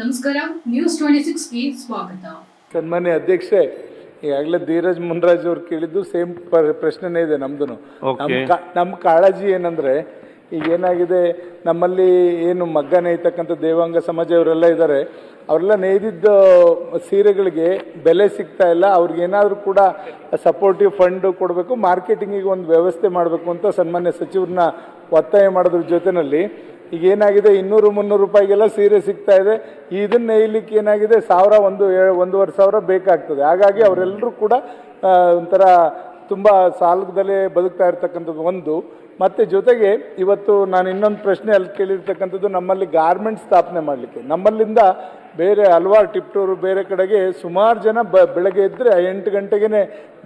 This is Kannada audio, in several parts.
ನಮಸ್ಕಾರ ನ್ಯೂಸ್ ಟ್ವೆಂಟಿ ಸಿಕ್ಸ್ಗೆ ಸ್ವಾಗತ. ಸನ್ಮಾನ್ಯ ಅಧ್ಯಕ್ಷೆ ಈಗಾಗಲೇ ಧೀರಜ್ ಮುನ್ರಾಜ್ ಅವ್ರು ಕೇಳಿದ್ದು ಸೇಮ್ ಪ್ರಶ್ನೆನೇ ಇದೆ ನಮ್ದು. ನಮ್ಮ ಕಾಳಜಿ ಏನಂದ್ರೆ ಈಗ ಏನಾಗಿದೆ ನಮ್ಮಲ್ಲಿ ಏನು ಮಗ್ಗ ನೇಯ್ತಕ್ಕಂಥ ದೇವಾಂಗ ಸಮಾಜ ಇವರೆಲ್ಲ ಇದ್ದಾರೆ ಅವರೆಲ್ಲ ನೇಯ್ದಿದ್ದ ಸೀರೆಗಳಿಗೆ ಬೆಲೆ ಸಿಗ್ತಾ ಇಲ್ಲ ಅವ್ರಿಗೆ ಏನಾದರೂ ಕೂಡ ಸಪೋರ್ಟಿವ್ ಫಂಡ್ ಕೊಡಬೇಕು ಮಾರ್ಕೆಟಿಂಗಿಗೆ ಒಂದು ವ್ಯವಸ್ಥೆ ಮಾಡಬೇಕು ಅಂತ ಸನ್ಮಾನ್ಯ ಸಚಿವರನ್ನ ಒತ್ತಾಯ ಮಾಡೋದ್ರ ಜೊತೆನಲ್ಲಿ. ಈಗ ಏನಾಗಿದೆ? ಇನ್ನೂರು, ಮುನ್ನೂರು ರೂಪಾಯಿಗೆಲ್ಲ ಸೀರೆ ಸಿಗ್ತಾ ಇದೆ. ಇದನ್ನ ನೇಯ್ಲಿಕ್ಕೆ ಏನಾಗಿದೆ? ಸಾವಿರ ಒಂದು ಒಂದೂವರೆ ಸಾವಿರ ಬೇಕಾಗ್ತದೆ. ಹಾಗಾಗಿ ಅವರೆಲ್ಲರೂ ಕೂಡ ಒಂಥರ ತುಂಬ ಸಾಲದಲ್ಲೇ ಬದುಕ್ತಾ ಇರ್ತಕ್ಕಂಥದ್ದು ಒಂದು. ಮತ್ತೆ ಜೊತೆಗೆ ಇವತ್ತು ನಾನು ಇನ್ನೊಂದು ಪ್ರಶ್ನೆ ಅಲ್ಲಿ ಕೇಳಿರ್ತಕ್ಕಂಥದ್ದು ನಮ್ಮಲ್ಲಿ ಗಾರ್ಮೆಂಟ್ ಸ್ಥಾಪನೆ ಮಾಡಲಿಕ್ಕೆ. ನಮ್ಮಲ್ಲಿಂದ ಬೇರೆ ಹಲವಾರು ಟಿಪ್ಟೂರು ಬೇರೆ ಕಡೆಗೆ ಸುಮಾರು ಜನ ಬ, ಬೆಳಗ್ಗೆ ಇದ್ದರೆ ಎಂಟು ಗಂಟೆಗೆ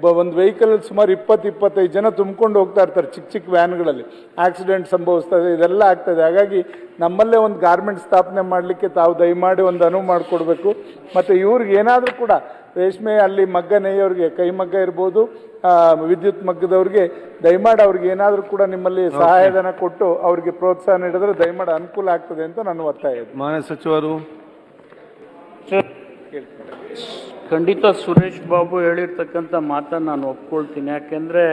ಬ, ಒಂದು ವೆಹಿಕಲಲ್ಲಿ ಸುಮಾರು ಇಪ್ಪತ್ತು, ಇಪ್ಪತ್ತೈದು ಜನ ತುಂಬಿಕೊಂಡು ಹೋಗ್ತಾ ಇರ್ತಾರೆ ಚಿಕ್ಕ ಚಿಕ್ಕ ವ್ಯಾನ್ಗಳಲ್ಲಿ ಆಕ್ಸಿಡೆಂಟ್ ಸಂಭವಿಸ್ತದೆ ಇದೆಲ್ಲ ಆಗ್ತದೆ. ಹಾಗಾಗಿ ನಮ್ಮಲ್ಲೇ ಒಂದು ಗಾರ್ಮೆಂಟ್ ಸ್ಥಾಪನೆ ಮಾಡಲಿಕ್ಕೆ ತಾವು ದಯಮಾಡಿ ಒಂದು ಅನುವು ಮಾಡಿಕೊಡ್ಬೇಕು. ಮತ್ತು ಇವ್ರಿಗೆ ಏನಾದರೂ ಕೂಡ ರೇಷ್ಮೆ ಅಲ್ಲಿ ಮಗ್ಗ ನೇಯೋರಿಗೆ ಕೈ ಮಗ್ಗ ಇರ್ಬೋದು ಆ, ವಿದ್ಯುತ್ ಮಗ್ಗದವ್ರಿಗೆ ದಯಮಾಡಿ ಅವ್ರಿಗೆ ಏನಾದರೂ ಕೂಡ ನಿಮ್ಮಲ್ಲಿ ಸಹಾಯಧನ ಕೊಟ್ಟು ಅವ್ರಿಗೆ ಪ್ರೋತ್ಸಾಹ ನೀಡಿದ್ರೆ ದಯಮಾಡಿ ಅನುಕೂಲ ಆಗ್ತದೆ ಅಂತ ನಾನು ಒತ್ತಾಯ ಇದೆ ಮಾನ್ಯ ಸಚಿವರು. ಖಂಡಿತ ಸುರೇಶ್ ಬಾಬು ಹೇಳಿರ್ತಕ್ಕಂಥ ಮಾತನ್ನು ನಾನು ಒಪ್ಕೊಳ್ತೀನಿ. ಯಾಕೆಂದರೆ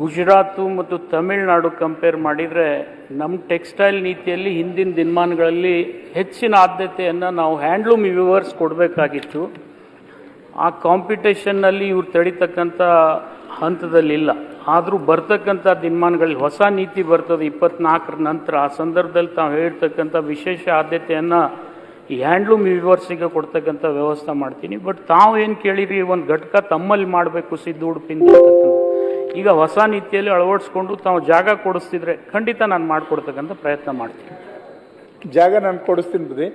ಗುಜರಾತು ಮತ್ತು ತಮಿಳುನಾಡು ಕಂಪೇರ್ ಮಾಡಿದರೆ ನಮ್ಮ ಟೆಕ್ಸ್ಟೈಲ್ ನೀತಿಯಲ್ಲಿ ಹಿಂದಿನ ದಿನಮಾನಗಳಲ್ಲಿ ಹೆಚ್ಚಿನ ಆದ್ಯತೆಯನ್ನು ನಾವು ಹ್ಯಾಂಡ್ಲೂಮ್ ವ್ಯೂವರ್ಸ್ ಕೊಡಬೇಕಾಗಿತ್ತು. ಆ ಕಾಂಪಿಟೇಷನ್ನಲ್ಲಿ ಇವ್ರು ತಡಿತಕ್ಕಂಥ ಹಂತದಲ್ಲಿಲ್ಲ. ಆದರೂ ಬರ್ತಕ್ಕಂಥ ದಿನಮಾನಗಳಲ್ಲಿ ಹೊಸ ನೀತಿ ಬರ್ತದೆ ಇಪ್ಪತ್ನಾಲ್ಕರ ನಂತರ. ಆ ಸಂದರ್ಭದಲ್ಲಿ ತಾವು ಹೇಳ್ತಕ್ಕಂಥ ವಿಶೇಷ ಆದ್ಯತೆಯನ್ನು ಈ ಹ್ಯಾಂಡ್ಲೂಮ್ ವ್ಯೂವರ್ಸಿಗೆ ಕೊಡ್ತಕ್ಕಂಥ ವ್ಯವಸ್ಥೆ ಮಾಡ್ತೀನಿ. ಬಟ್ ತಾವು ಏನು ಕೇಳಿರಿ ಒಂದು ಘಟಕ ತಮ್ಮಲ್ಲಿ ಮಾಡಬೇಕು ಸಿದ್ದು ಅಂತಕ್ಕಂಥ. ಈಗ ಹೊಸ ನೀತಿಯಲ್ಲಿ ಅಳವಡಿಸ್ಕೊಂಡು ತಾವು ಜಾಗ ಕೊಡಿಸ್ತಿದ್ರೆ ಖಂಡಿತ ನಾನು ಮಾಡಿಕೊಡ್ತಕ್ಕಂಥ ಪ್ರಯತ್ನ ಮಾಡ್ತೀನಿ. ಜಾಗ ನಾನು ಕೊಡಿಸ್ತೀನಿ ಬುದ್ಧಿ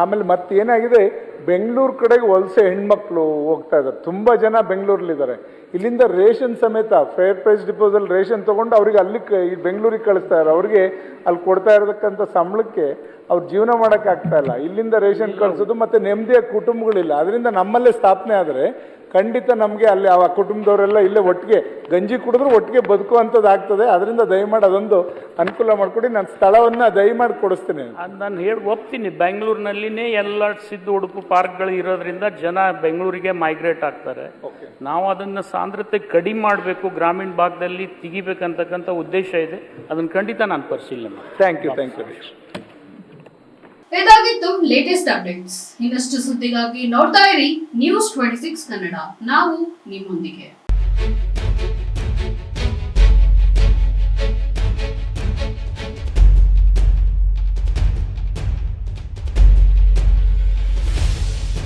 ಆಮೇಲೆ ಮತ್ತೆ ಏನಾಗಿದೆ ಬೆಂಗಳೂರು ಕಡೆಗೆ ವಲಸೆ ಹೆಣ್ಮಕ್ಳು ಹೋಗ್ತಾ ಇದ್ದಾರೆ. ತುಂಬ ಜನ ಬೆಂಗಳೂರಲ್ಲಿದ್ದಾರೆ. ಇಲ್ಲಿಂದ ರೇಷನ್ ಸಮೇತ ಫೇರ್ ಪ್ರೈಸ್ ಡಿಪೋಸಲ್ ರೇಷನ್ ತೊಗೊಂಡು ಅವ್ರಿಗೆ ಅಲ್ಲಿ ಈ ಬೆಂಗಳೂರಿಗೆ ಕಳಿಸ್ತಾ ಇದ್ದಾರೆ. ಅವ್ರಿಗೆ ಅಲ್ಲಿ ಕೊಡ್ತಾ ಇರತಕ್ಕಂಥ ಸಂಬಳಕ್ಕೆ ಅವ್ರು ಜೀವನ ಮಾಡೋಕ್ಕಾಗ್ತಾ ಇಲ್ಲ. ಇಲ್ಲಿಂದ ರೇಷನ್ ಕಳಿಸೋದು ಮತ್ತು ನೆಮ್ಮದಿಯ ಕುಟುಂಬಗಳಿಲ್ಲ. ಅದರಿಂದ ನಮ್ಮಲ್ಲೇ ಸ್ಥಾಪನೆ ಆದರೆ ಖಂಡಿತ ನಮಗೆ ಅಲ್ಲಿ ಆ ಕುಟುಂಬದವರೆಲ್ಲ ಇಲ್ಲೇ ಒಟ್ಟಿಗೆ ಗಂಜಿ ಕುಡಿದ್ರು ಒಟ್ಟಿಗೆ ಬದುಕುವಂಥದ್ದು ಆಗ್ತದೆ. ಅದರಿಂದ ದಯಮಾಡಿ ಅದೊಂದು ಅನುಕೂಲ ಮಾಡಿಕೊಡಿ. ನಾನು ಸ್ಥಳವನ್ನು ದಯಮಾಡಿ ಕೊಡಿಸ್ತೀನಿ. ನಾನು ಹೇಳಿ, ಒಪ್ತೀನಿ. ಬೆಂಗಳೂರಿನಲ್ಲಿನೇ ಎಲ್ಲ ಸಿದ್ದು ಉಡುಪು ಪಾರ್ಕ್ಗಳು ಇರೋದ್ರಿಂದ ಜನ ಬೆಂಗಳೂರಿಗೆ ಮೈಗ್ರೇಟ್ ಆಗ್ತಾರೆ. ನಾವು ಅದನ್ನು ಸಾಂದ್ರತೆ ಕಡಿಮೆ ಮಾಡಬೇಕು ಗ್ರಾಮೀಣ ಭಾಗದಲ್ಲಿ ತೆಗಿಬೇಕಂತಕ್ಕಂಥ ಉದ್ದೇಶ ಇದೆ. ಅದನ್ನು ಖಂಡಿತ ನಾನು ಪರಿಶೀಲನೆ ಮಾಡ್ತೀನಿ. ಥ್ಯಾಂಕ್ ಯು ಥ್ಯಾಂಕ್ ಯು ಇದಾಗಿತ್ತು ಲೇಟೆಸ್ಟ್ ಅಪ್ಡೇಟ್ಸ್ ಇನ್ನಷ್ಟು ಸುದ್ದಿಗಾಗಿ ನೋಡ್ತಾ ಇರಿ ನ್ಯೂಸ್ ಟ್ವೆಂಟಿ ಸಿಕ್ಸ್ ಕನ್ನಡ. ನಾವು ನಿಮ್ಮೊಂದಿಗೆ.